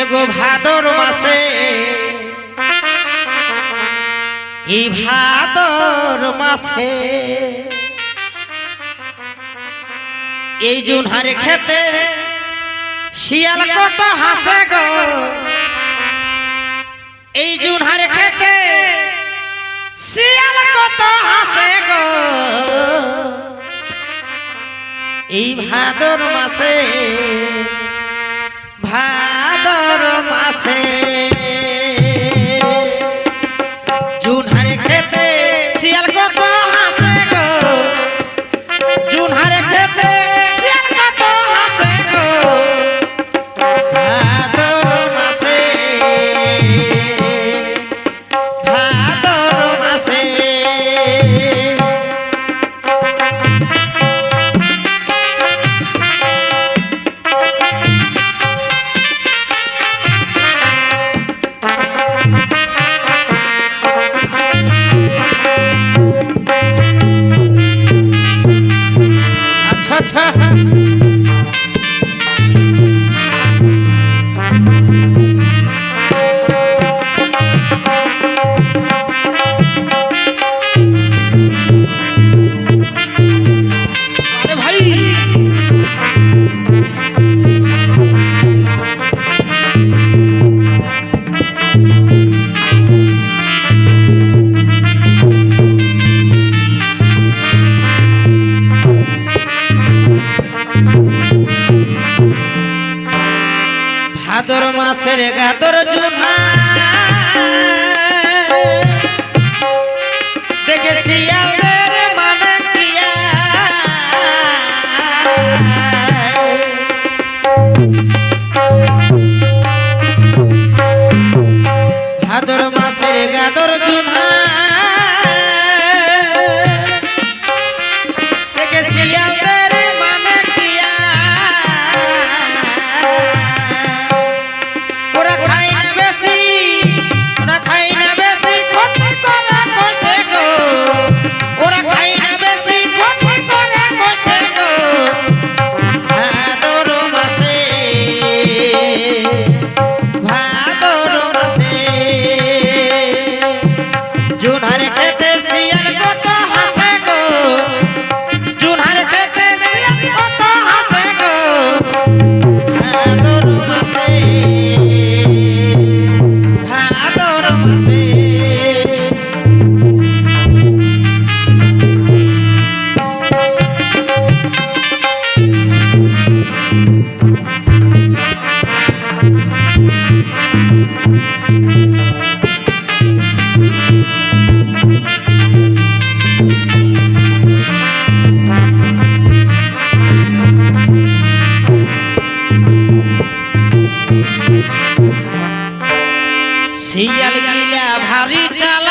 এগো ভাদর মাসে। এই ভাদর মাসে এই জুন হারে খেতে শিয়াল কত হাসে গো। এই জুন হারে খেতে শিয়াল কত হাসে গো। এই ভাদর মাসে ভাদর মাসে cha-cha মাসের গাদর জুনা। দেখে শিয়ালের মানে মাসের গাদর শিয়াল গিলা ভারী চালা